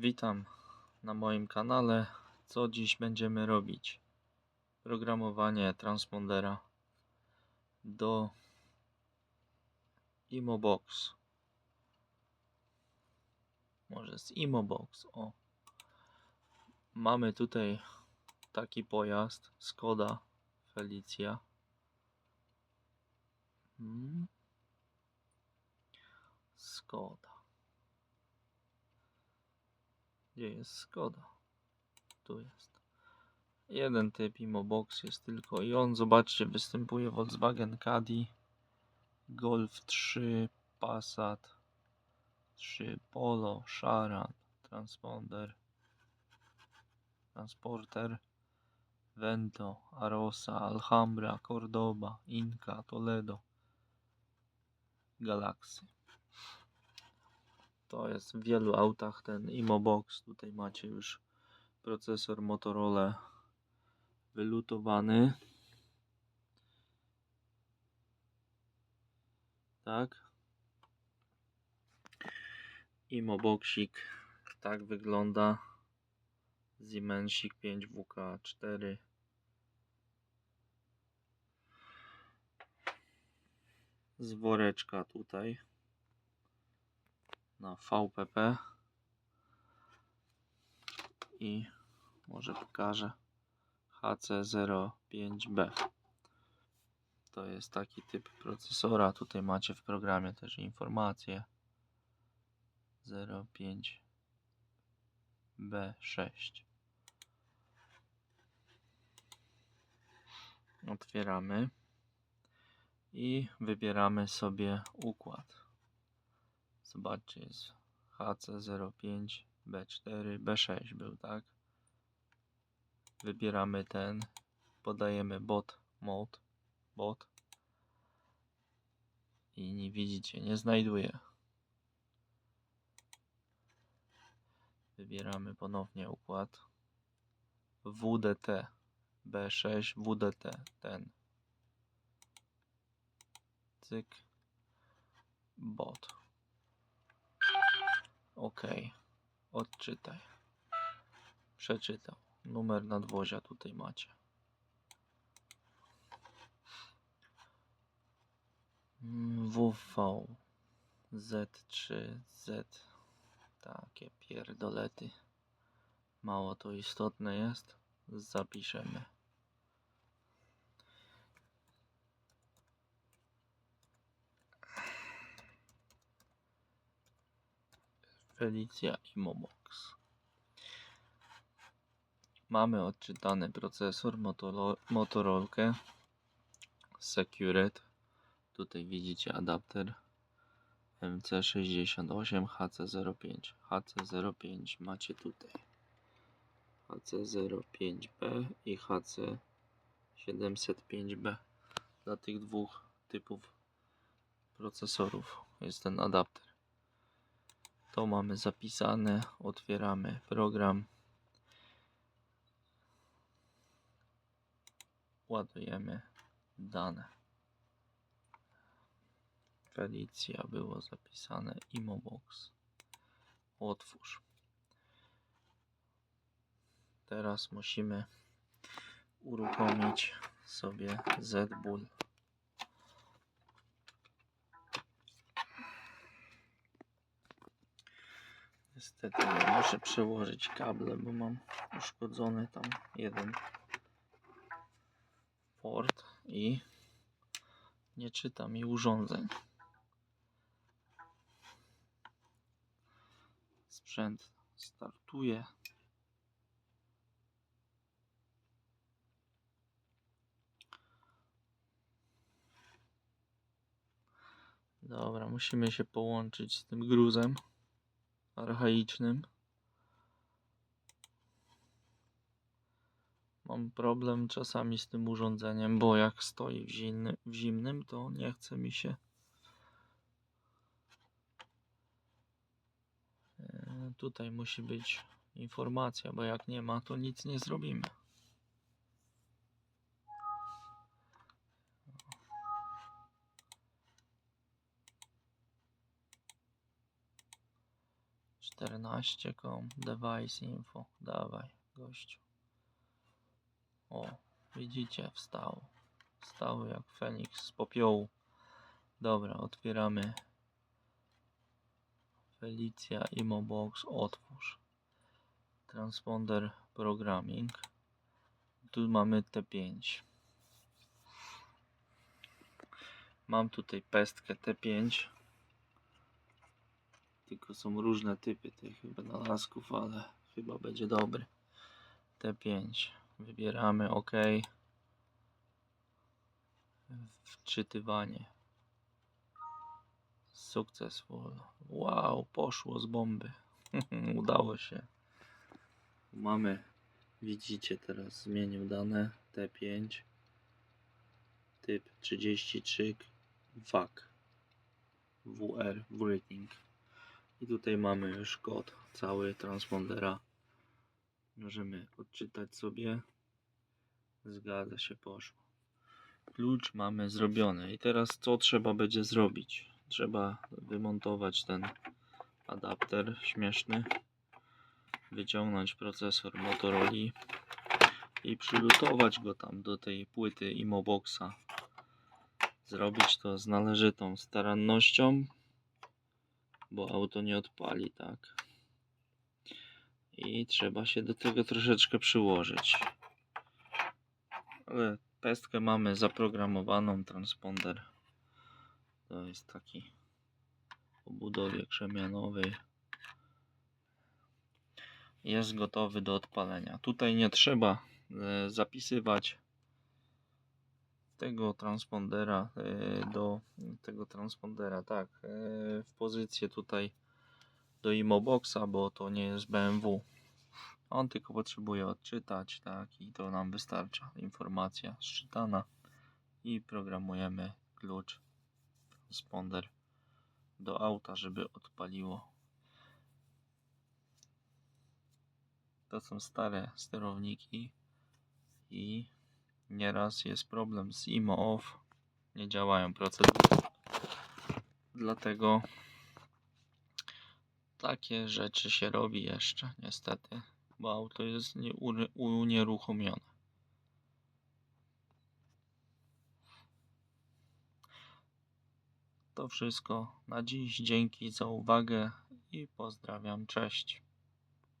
Witam na moim kanale. Co dziś będziemy robić? Programowanie transpondera do Imobox. Może z Imobox. O. Mamy tutaj taki pojazd Skoda Felicia. Hmm. Skoda. Gdzie jest Skoda? Tu jest. Jeden typ Imobox jest tylko i on, zobaczcie, występuje Volkswagen Caddy, Golf 3, Passat 3, Polo, Sharan, Transponder, Transporter, Vento, Arosa, Alhambra, Cordoba, Inca, Toledo, Galaxy. To jest w wielu autach ten Imobox. Tutaj macie już procesor Motorola wylutowany. Tak. Imoboxik tak wygląda. Siemensik 5WK4. Z woreczka tutaj na VPP i może pokażę HC05B. To jest taki typ procesora. Tutaj macie w programie też informacje 05B6. Otwieramy i wybieramy sobie układ. Zobaczcie, jest HC05, B4, B6 był, tak? Wybieramy ten, podajemy bot mode, bot i nie widzicie, nie znajduje. Wybieramy ponownie układ WDT, B6, WDT, ten. Cyk, bot. OK. Odczytaj. Przeczytał. Numer nadwozia tutaj macie. WV Z3Z takie pierdolety. Mało to istotne jest. Zapiszemy. Felicia i Momox. Mamy odczytany procesor Motoro Motorolkę Secured. Tutaj widzicie adapter MC68 HC05. HC05 macie tutaj. HC05B i HC705B. Dla tych dwóch typów procesorów jest ten adapter. To mamy zapisane. Otwieramy program. Ładujemy dane. Felicia było zapisane. Imobox. Otwórz. Teraz musimy uruchomić sobie ZBull. Niestety nie muszę przełożyć kable, bo mam uszkodzony tam jeden port i nie czyta mi urządzeń. Sprzęt startuje. Dobra, musimy się połączyć z tym gruzem archaicznym. Mam problem czasami z tym urządzeniem, bo jak stoi w, zimny, w zimnym, to nie chce mi się. E, tutaj musi być informacja, bo jak nie ma, to nic nie zrobimy. 14com device info. Dawaj, gościu. O, widzicie, wstał. Wstał jak Feniks z popiołu. Dobra, otwieramy. Felicia Imobox, otwórz. Transponder Programming. Tu mamy T5. Mam tutaj pestkę T5. Tylko są różne typy tych wynalazków, ale chyba będzie dobry. T5. Wybieramy OK. Wczytywanie. Successful. Wow, poszło z bomby. Udało się. Mamy, widzicie teraz zmienił dane T5 typ 33 WAC WR Writing i tutaj mamy już kod cały transpondera. Możemy odczytać sobie. Zgadza się poszło. Klucz mamy zrobiony. I teraz co trzeba będzie zrobić? Trzeba wymontować ten adapter śmieszny wyciągnąć procesor Motorola i przylutować go tam do tej płyty Imoboxa. Zrobić to z należytą starannością, bo auto nie odpali, tak? I trzeba się do tego troszeczkę przyłożyć. Ale pestkę mamy zaprogramowaną, transponder. To jest taki o budowie krzemianowej jest gotowy do odpalenia. Tutaj nie trzeba e, zapisywać tego transpondera e, do tego transpondera, tak, e, w pozycję tutaj do Imoboxa, bo to nie jest BMW. On tylko potrzebuje odczytać, tak, i to nam wystarcza. Informacja zczytana i programujemy klucz transponder do auta, żeby odpaliło. To są stare sterowniki i nieraz jest problem z IMO off. Nie działają procedury. Dlatego takie rzeczy się robi jeszcze niestety, bo auto jest unieruchomione. To wszystko na dziś. Dzięki za uwagę i pozdrawiam. Cześć.